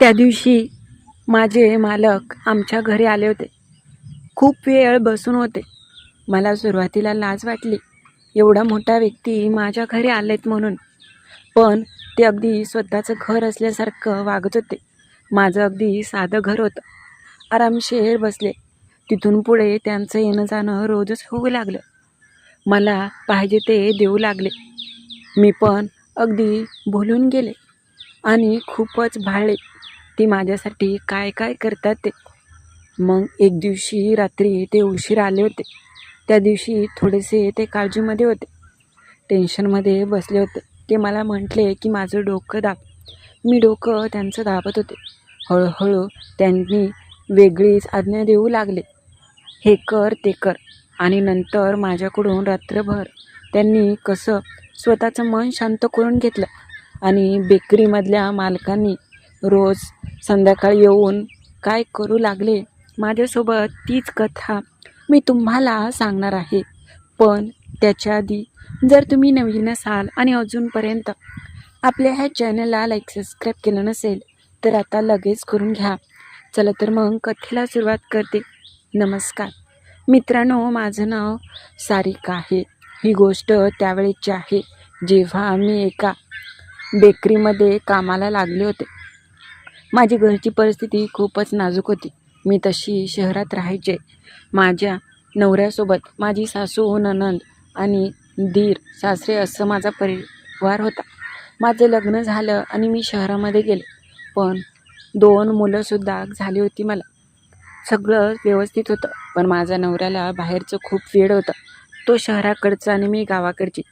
त्या दिवशी माझे मालक आमच्या घरी आले होते. खूप वेळ बसून होते. मला सुरुवातीला लाज वाटली. एवढा मोठा व्यक्ती माझ्या घरी आलेत म्हणून. पण ते अगदी स्वतःचं घर असल्यासारखं वागत होते. माझं अगदी साधं घर होतं. आरामशीर बसले. तिथून पुढे त्यांचं येणं जाणं रोजच होऊ लागलं. मला पाहिजे ते देऊ लागले. मी पण अगदी भुलून गेले आणि खूपच भाळले. ती माझ्यासाठी काय काय करतात ते. मग एक दिवशी रात्री ते उशीर आले होते. त्या दिवशी थोडेसे ते काळजीमध्ये होते. टेन्शनमध्ये बसले होते. ते मला म्हटले की माझं डोकं दाब. मी डोकं त्यांचं दाबत होते. हळूहळू त्यांनी वेगळीच आज्ञा देऊ लागले. हे कर ते कर. आणि नंतर माझ्याकडून रात्रभर त्यांनी कसं स्वतःचं मन शांत करून घेतलं आणि बेकरीमधल्या मालकांनी रोज संध्याकाळी येऊन काय करू लागले? माझ्यासोबत तीच कथा मी तुम्हाला सांगणार आहे. पण त्याच्या आधी जर तुम्ही नवीन असाल आणि अजूनपर्यंत आपल्या ह्या चॅनलला लाईक सबस्क्राईब केलं नसेल तर आता लगेच करून घ्या. चला तर मग कथेला सुरुवात करते. नमस्कार. मित्रांनो माझं नाव सारिका आहे. ही गोष्ट त्यावेळेची आहे. जेव्हा मी एका बेकरीमध्ये कामाला लागले होते माझी घरची परिस्थिती खूपच नाजूक होती. मी तशी शहरात राहायचे. माझ्या नवऱ्यासोबत माझी सासू ननंद आणि दीर सासरे असं माझा परिवार होता. माझं लग्न झालं आणि मी शहरामध्ये गेले. पण दोन मुलंसुद्धा झाली होती मला. सगळं व्यवस्थित होतं. पण माझ्या नवऱ्याला बाहेरचं खूप वेळ होतं. तो शहराकडचा आणि मी गावाकडची.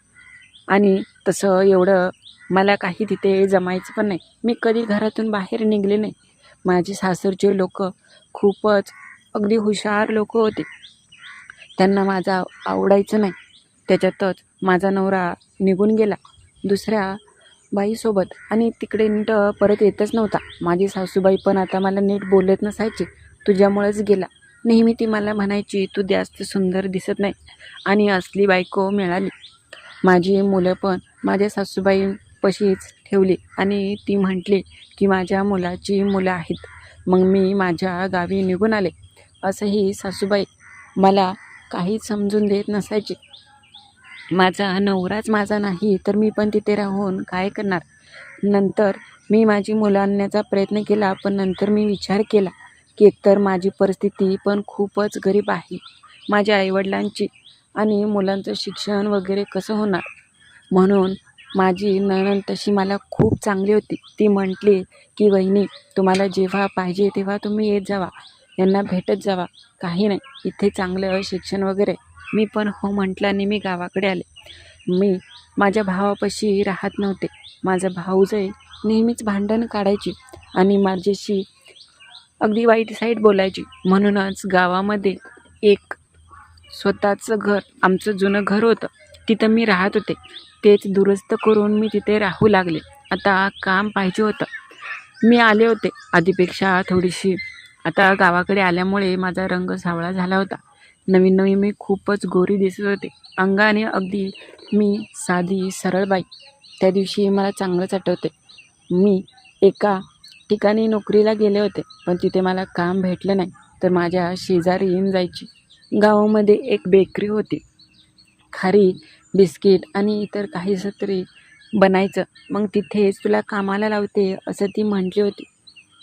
आणि तसं एवढं मला काही तिथे जमायचं पण नाही. मी कधी घरातून बाहेर निघले नाही. माझे सासरचे लोक खूपच अगदी हुशार लोक होते. त्यांना माझा आवडायचं नाही. त्याच्यातच माझा नवरा निघून गेला. दुसऱ्या बाईसोबत आणि तिकडे नीट परत येतच नव्हता. माझी सासूबाई पण आता मला नीट बोलत नसायची. तुझ्यामुळेच गेला. नेहमी ती मला म्हणायची तू जास्त सुंदर दिसत नाही. आणि असली बायको मिळाली. माझी मुलं पण माझ्या सासूबाई सासूबाईपाशीच ठेवली आणि ती म्हटली की माझ्या मुलाची मुलं आहेत. मग मी माझ्या गावी निघून आले. असंही सासूबाई मला काहीच समजून देत नसायची. माझा नवराच माझा नाही तर मी पण तिथे राहून काय करणार? नंतर मी माझी मुलं आणण्याचा प्रयत्न केला पण नंतर मी विचार केला की एकतर माझी परिस्थिती पण खूपच गरीब आहे माझ्या आईवडिलांची आणि मुलांचं शिक्षण वगैरे कसं होणार? म्हणून माझी नणंद तशी मला खूप चांगली होती. ती म्हटली की वहिनी तुम्हाला जेव्हा पाहिजे तेव्हा तुम्ही येत जावा. यांना भेटत जावा. काही नाही. इथे चांगलं शिक्षण वगैरे. मी पण हो म्हटलं आणि मी गावाकडे आले. मी माझ्या भावापाशी राहत नव्हते. माझा भाऊजय नेहमीच भांडण काढायची आणि माझ्याशी अगदी वाईट साईड बोलायची. म्हणूनच गावामध्ये एक स्वतःचं घर आमचं जुनं घर होतं. तिथं मी राहत होते. तेच दुरुस्त करून मी तिथे राहू लागले. आता काम पाहिजे होतं. मी आले होते. आधीपेक्षा थोडीशी. आता गावाकडे आल्यामुळे माझा रंग सावळा झाला होता. नवीन नवीन मी खूपच गोरी दिसत होते. अंगाने अगदी मी साधी सरळ बाई. त्या दिवशी मला चांगलंच आठवते. मी एका ठिकाणी नोकरीला गेले होते पण तिथे मला काम भेटलं नाही. तर माझ्या शेजारी येऊन जायची. गावामध्ये एक बेकरी होती. खारी बिस्किट आणि इतर काही तरी बनायचं. मग तिथेच तुला कामाला लावते असं ती म्हटली होती.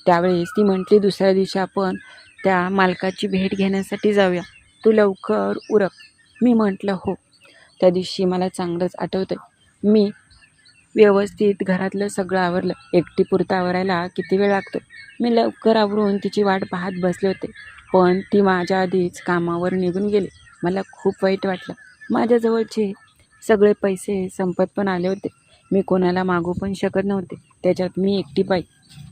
त्यावेळेस ती म्हटली दुसऱ्या दिवशी आपण त्या मालकाची भेट घेण्यासाठी जाऊया. तू लवकर उरक. मी म्हटलं हो. त्या दिवशी मला चांगलंच आठवतं मी व्यवस्थित घरातलं सगळं आवरलं. एकटीपुरतं आवरायला किती वेळ लागतो मी लवकर आवरून तिची वाट पाहत बसले होते. पण ती माझ्या आधीच कामावर निघून गेली. मला खूप वाईट वाटलं. माझ्याजवळचे सगळे पैसे संपत पण आले होते. मी कोणाला मागू पण शकत नव्हते. त्याच्यात मी एकटी बाई.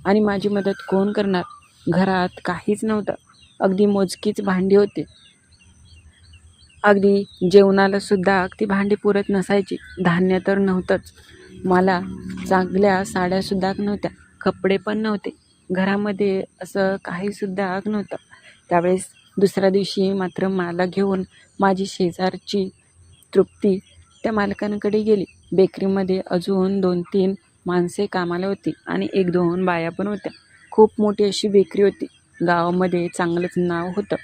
आणि माझी मदत कोण करणार? घरात काहीच नव्हतं. अगदी मोजकीच भांडी होती. अगदी जेवणाला सुद्धा ती भांडी पुरत नसायची. धान्य तर नव्हतंच. मला चांगल्या साड्यासुद्धा नव्हत्या. कपडे पण नव्हते. घरामध्ये असं काहीसुद्धा नव्हतं. त्यावेळेस दुसऱ्या दिवशी मात्र मला घेऊन माझी शेजारची तृप्ती त्या मालकांकडे गेली. बेकरीमध्ये अजून दोन तीन माणसे कामाला होती आणि एक दोन बाया पण होत्या. खूप मोठी अशी बेकरी होती. गावामध्ये चांगलंच नाव होतं.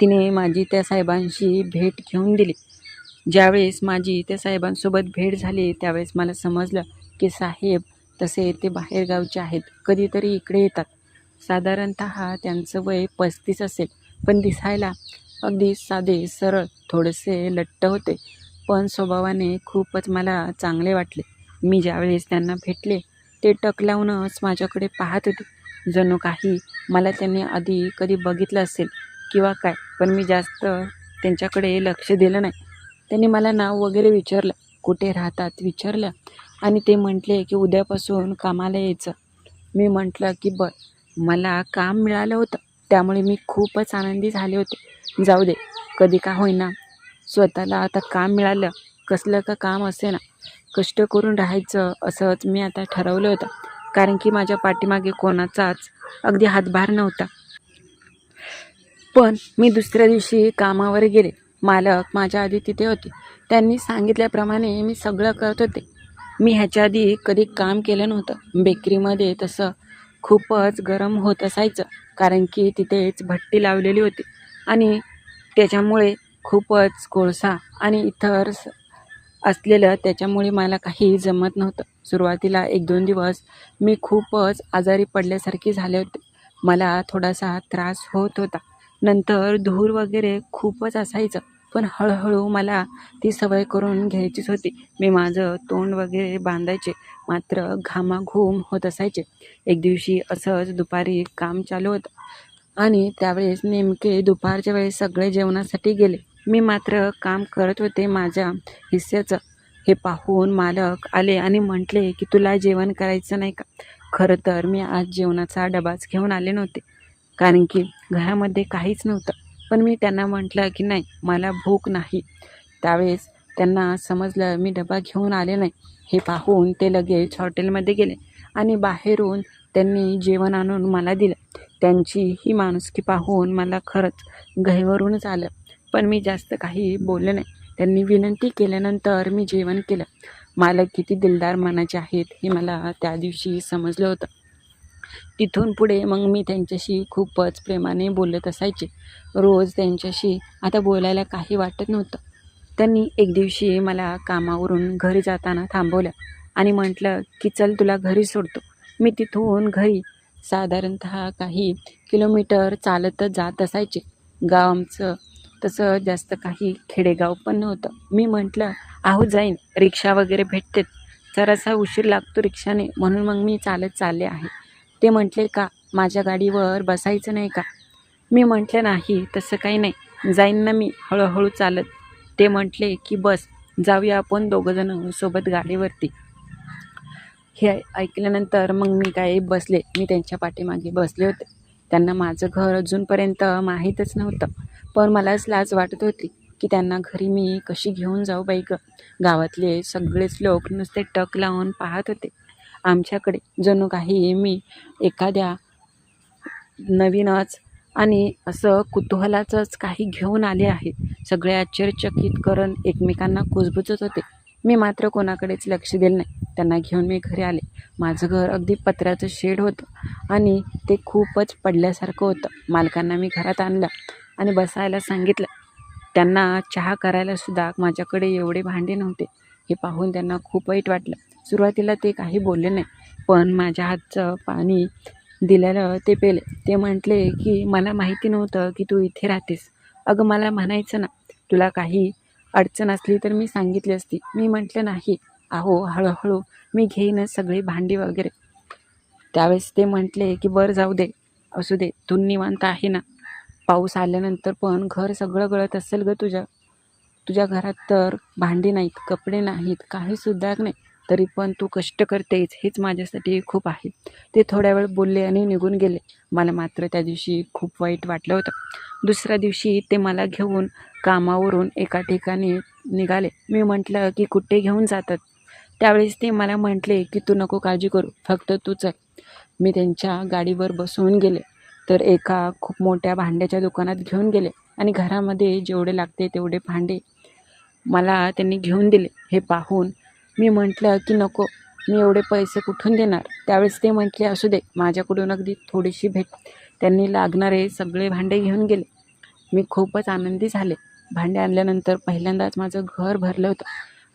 तिने माझी त्या साहेबांशी भेट घेऊन दिली. ज्यावेळेस माझी त्या साहेबांसोबत भेट झाली त्यावेळेस मला समजलं की साहेब तसे ते बाहेरगावचे आहेत. कधीतरी इकडे येतात. साधारणत त्यांचं वय पस्तीस असेल. पण दिसायला अगदी साधे सरळ थोडेसे लट्ट होते. पण स्वभावाने खूपच मला चांगले वाटले. मी ज्यावेळेस त्यांना भेटले ते टक लावूनच माझ्याकडे पाहत होते. जणू काही मला त्यांनी आधी कधी बघितलं असेल किंवा काय पण मी जास्त त्यांच्याकडे लक्ष दिलं नाही. त्यांनी मला नाव वगैरे विचारलं कुठे राहतात विचारलं आणि ते म्हटले की उद्यापासून कामाला यायचं. मी म्हटलं की बरं मला काम मिळालं होतं. त्यामुळे मी खूपच आनंदी झाले होते. जाऊ दे कधी का होईना. स्वतःला आता काम मिळालं कसलं का काम असे ना कष्ट करून राहायचं असंच मी आता ठरवलं होतं. कारण की माझ्या पाठीमागे कोणाचाच अगदी हातभार नव्हता. पण मी दुसऱ्या दिवशी कामावर गेले. मालक माझ्या आधी तिथे होते. त्यांनी सांगितल्याप्रमाणे मी सगळं करत होते. मी ह्याच्या आधी कधी काम केलं नव्हतं. बेकरीमध्ये तसं खूपच गरम होत असायचं. कारण की तिथेच भट्टी लावलेली होती. आणि त्याच्यामुळे खूपच कोळसा आणि इतर स- असलेलं त्याच्यामुळे मला काही जमत नव्हतं. सुरुवातीला एक दोन दिवस मी खूपच आजारी पडल्यासारखी झाले होते. मला थोडासा त्रास होत होता. नंतर धूर वगैरे खूपच असायचं. पण हळूहळू मला ती सवय करून घ्यायचीच होती. मी माझं तोंड वगैरे बांधायचे. मात्र घामाघूम होत असायचे. एक दिवशी असंच दुपारी काम चालू होतं आणि त्यावेळेस नेमके दुपारच्या वेळेस सगळे जेवणासाठी गेले. मी मात्र काम करत होते माझ्या हिस्स्याचं हे पाहून मालक आले आणि म्हटले की तुला जेवण करायचं नाही का? खरं तर मी आज जेवणाचा डबाच घेऊन आले नव्हते कारण की घरामध्ये काहीच नव्हतं. पण मी त्यांना म्हटलं की नाही मला भूक नाही. त्यावेळेस त्यांना समजलं मी डबा घेऊन आले नाही. हे पाहून ते लगेच हॉटेलमध्ये गेले आणि बाहेरून त्यांनी जेवण आणून मला दिलं. त्यांची ही माणुसकी पाहून मला खरंच गहिवरूनच आलं पण मी जास्त काही बोलले नाही. त्यांनी विनंती केल्यानंतर मी जेवण केलं. मालक किती दिलदार मनाचे आहेत हे मला त्या दिवशी समजलं होतं. तिथून पुढे मग मी त्यांच्याशी खूपच प्रेमाने बोलत असायचे. रोज त्यांच्याशी आता बोलायला काही वाटत नव्हतं. त्यांनी एक दिवशी मला कामावरून घरी जाताना थांबवलं आणि म्हटलं की चल तुला घरी सोडतो. मी तिथून घरी साधारणत काही किलोमीटर चालतच जात असायचे. गाव आमचं तसं जास्त काही खेडेगाव पण नव्हतं. मी म्हटलं आहो जाईन रिक्षा वगैरे भेटतेत. जरासा उशीर लागतो रिक्षाने म्हणून मग मी चालत चालले आहे. ते म्हटले का? माझ्या गाडीवर बसायचं नाही का? मी म्हटलं नाही तसं काही नाही. जाईन ना मी हळूहळू चालत. ते म्हटले की बस जाऊया आपण दोघंजणं सोबत गाडीवरती. हे ऐकल्यानंतर मग मी काय बसले. मी त्यांच्या पाठीमागे बसले होते. त्यांना माझं घर अजूनपर्यंत माहीतच नव्हतं. पण मलाच लाज वाटत होती की त्यांना घरी मी कशी घेऊन जाऊ बाई ग. गावातले सगळेच लोक नुसते टक लावून पाहत होते. आमच्याकडे जणू काही मी एखाद्या नवीनच आणि असं कुतूहलाचंच काही घेऊन आले आहे सगळे आश्चर्यचकित करून एकमेकांना कुजबुजत होते. मी मात्र कोणाकडेच लक्ष दिलं नाही. त्यांना घेऊन मी घरी आले. माझं घर अगदी पत्र्याचं शेड होतं आणि ते खूपच पडल्यासारखं होतं. मालकांना मी घरात आणलं आणि बसायला सांगितलं. त्यांना चहा करायला सुद्धा माझ्याकडे एवढे भांडे नव्हते. हे पाहून त्यांना खूप वाईट वाटलं. सुरुवातीला ते काही बोलले नाही पण माझ्या हातचं पाणी दिलेलं ते पेले ते म्हटले की मला माहिती नव्हतं की तू इथे राहतेस. अगं मला म्हणायचं ना तुला काही अडचण असली तर मी सांगितली असती. मी म्हटलं नाही. अहो हळूहळू मी घेईनच सगळी भांडी वगैरे. त्यावेळेस ते म्हटले की बरं जाऊ दे. असू दे. तू निवांत आहे ना? पाऊस आल्यानंतर पण घर सगळं गळत असेल गं तुझ्या तुझ्या घरात तर भांडी नाहीत कपडे नाहीत काहीसुद्धा नाही. तरी पण तू कष्ट करतेच हेच माझ्यासाठी खूप आहे. ते थोड्या वेळ बोलले आणि निघून गेले. मला मात्र त्या दिवशी खूप वाईट वाटलं होतं. दुसऱ्या दिवशी ते मला घेऊन कामावरून एका ठिकाणी निघाले. मी म्हटलं की कुठे घेऊन जातात? त्यावेळेस ते मला म्हटले की तू नको काळजी करू फक्त तू चल. मी त्यांच्या गाडीवर बसवून गेले. तर एका खूप मोठ्या भांड्याच्या दुकानात घेऊन गेले आणि घरामध्ये जेवढे लागते तेवढे भांडे मला त्यांनी घेऊन दिले. हे पाहून मी म्हटलं की नको मी एवढे पैसे कुठून देणार? त्यावेळेस ते म्हटले असू दे माझ्याकडून अगदी थोडीशी भेट. त्यांनी लागणारे सगळे भांडे घेऊन गेले. मी खूपच आनंदी झाले. भांडे आणल्यानंतर पहिल्यांदाच माझं घर भरलं होतं.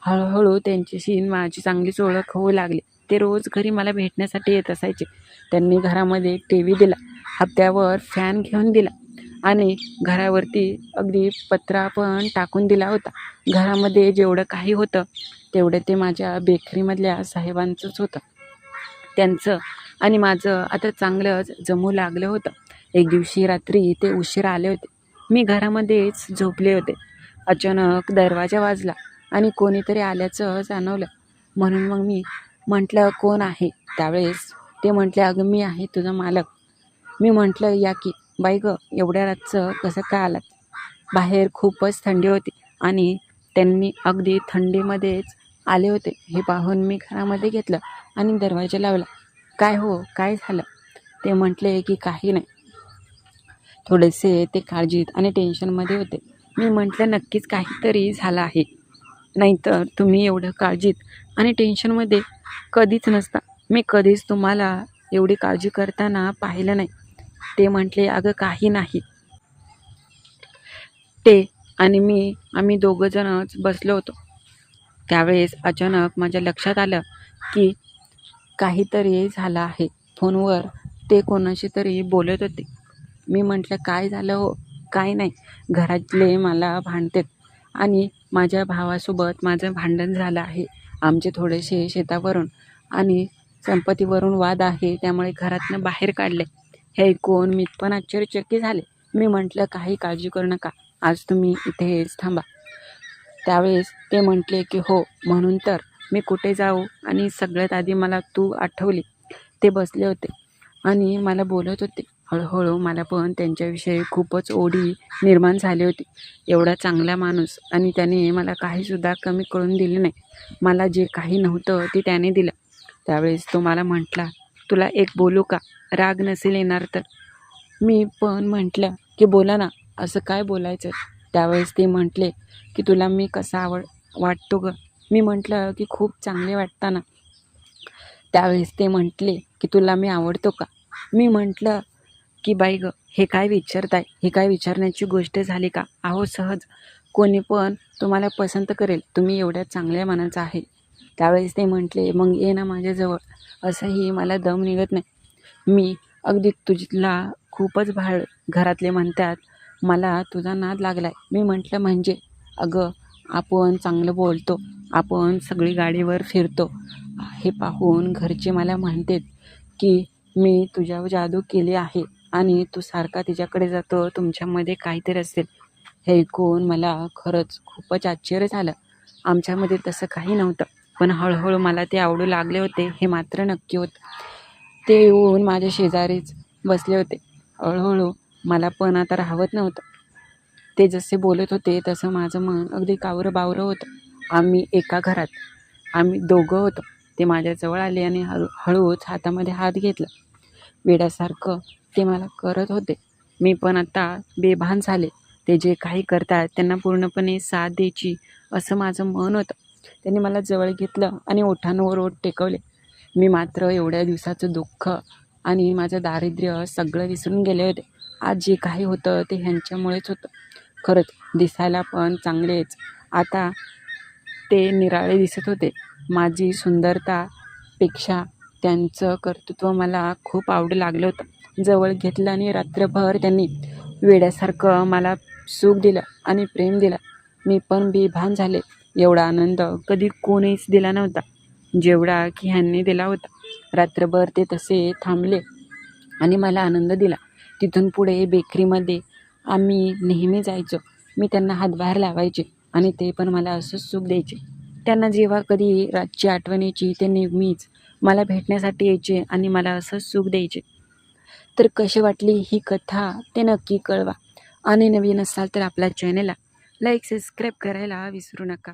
हळूहळू त्यांच्याशी माझी चांगलीच ओळख होऊ लागली. ते रोज घरी मला भेटण्यासाठी येत असायचे. त्यांनी घरामध्ये टी व्ही दिला हप्त्यावर फॅन घेऊन दिला आणि घरावरती अगदी पत्रा पण टाकून दिला होता. घरामध्ये जेवढं काही होतं तेवढं ते माझ्या बेकरीमधल्या साहेबांचंच होतं. त्यांचं आणि माझं. आता चांगलंच जमू लागलं होतं. एक दिवशी रात्री ते उशीर आले होते. मी घरामध्येच झोपले होते. अचानक दरवाजा वाजला आणि कोणीतरी आल्याचं जाणवलं. म्हणून मग मी म्हटलं कोण आहे? त्यावेळेस ते म्हटले अगं मी आहे तुझा मालक. मी म्हटलं या की. बाई गं एवढ्या रातचं कसं काय आलात? बाहेर खूपच थंडी होती आणि त्यांनी अगदी थंडीमध्येच आले होते. हे पाहून मी घरामध्ये घेतलं आणि दरवाजा लावला. काय हो? काय झालं? ते म्हटले की काही नाही. थोडेसे ते काळजीत आणि टेन्शनमध्ये होते. मी म्हटलं नक्कीच काहीतरी झालं आहे. नाहीतर तुम्ही एवढं काळजीत आणि टेन्शनमध्ये कधीच नसता. मी कधीच तुम्हाला एवढी काळजी करताना पाहिलं नाही. ते म्हटले अगं काही नाही. ते आणि मी आम्ही दोघंजणच बसलो होतो. त्यावेळेस अचानक माझ्या लक्षात आलं की काहीतरी झालं आहे. फोनवर ते कोणाशी तरी बोलत होते. मी म्हटलं काय झालं हो? काय नाही. घरातले मला भांडतात आणि माझ्या भावासोबत माझं भांडण झालं आहे. आमचे थोडेसे शेतावरून आणि संपत्तीवरून वाद आहे त्यामुळे घरातनं बाहेर काढले. हे ऐकून मी पण आश्चर्यचकित झाले. मी म्हटलं काही काळजी करू नका. आज तुम्ही इथेच थांबा. त्यावेळेस ते म्हटले की हो म्हणून तर मी कुठे जाऊ आणि सगळ्यात आधी मला तू आठवली. ते बसले होते आणि मला बोलत होते. हळूहळू मला पण त्यांच्याविषयी खूपच ओढी निर्माण झाली होती. एवढा चांगला माणूस आणि त्याने मला काहीसुद्धा कमी करून दिले नाही. मला जे काही नव्हतं ते त्याने दिलं. त्यावेळेस तो मला म्हटला तुला एक बोलू का? राग नसेल येणार तर. मी पण म्हटलं की बोला ना असं काय बोलायचं? त्यावेळेस ते म्हटले की तुला मी कसा आवड वाटतो ग? मी म्हटलं की खूप चांगले वाटताना. त्यावेळेस ते म्हटले की तुला मी आवडतो का? मी म्हटलं की बाई ग हे काय विचारताय? हे काय विचारण्याची गोष्ट झाली का? अहो सहज. कोणी पण तुम्हाला पसंत करेल. तुम्ही एवढ्या चांगल्या मनाचा आहे. त्यावेळेस ते म्हटले मग ये ना माझ्याजवळ. असंही मला दम निघत नाही. मी अगदी तुझला खूपच भाळ घरातले म्हणतात. मला तुझा नाद लागला आहे मी म्हटलं म्हणजे? अगं आपण चांगलं बोलतो. आपण सगळी गाडीवर फिरतो. हे पाहून घरचे मला म्हणतात की मी तुझ्यावर जादू केली आहे आणि तू सारखा तिच्याकडे जातो. तुमच्यामध्ये काहीतरी असेल. हे ऐकून मला खरंच खूपच आश्चर्य झालं. आमच्यामध्ये तसं काही नव्हतं. पण हळूहळू मला ते आवडू लागले होते. हे मात्र नक्की होतं. ते येऊन माझ्या शेजारीच बसले होते. हळूहळू मला पण आता राहत नव्हतं. ते जसे बोलत होते तसं माझं मन अगदी कावरं बावरं होतं. आम्ही एका घरात. आम्ही दोघं होतो. ते माझ्याजवळ आले आणि हळू हळूच हातामध्ये हात घेतला. वेड्यासारखं ते मला करत होते. मी पण आता बेभान झाले. ते जे काही करतात त्यांना पूर्णपणे साथ द्यायची असं माझं मन होतं. त्यांनी मला जवळ घेतलं आणि ओठांवर ओठ टेकवले. मी मात्र एवढ्या दिवसाचं दुःख आणि माझं दारिद्र्य सगळं विसरून गेले होते. आज जे काही होतं ते ह्यांच्यामुळेच होतं. खरंच दिसायला पण चांगलेच. आता ते निराळे दिसत होते. माझी सुंदरतापेक्षा त्यांचं कर्तृत्व मला खूप आवडू लागलं होतं. जवळ घेतलं आणि रात्रभर त्यांनी वेड्यासारखं मला सुख दिलं आणि प्रेम दिलं. मी पण बेभान झाले. एवढा आनंद कधी कोणीच दिला नव्हता. जेवढा की ह्यांनी दिला होता. रात्रभर ते तसे थांबले आणि मला आनंद दिला. तिथून पुढे बेकरीमध्ये आम्ही नेहमी जायचो. मी त्यांना हातभार लावायचे आणि ते पण मला असंच सुख द्यायचे. त्यांना जेव्हा कधी रातची आठवण यायची ते नेहमीच मला भेटण्यासाठी यायचे आणि मला असंच सुख द्यायचे. तर कशी वाटली ही कथा ते नक्की कळवा. आणि नवीन असाल तर आपल्या चॅनेलला लाईक सबस्क्राईब करायला विसरू नका.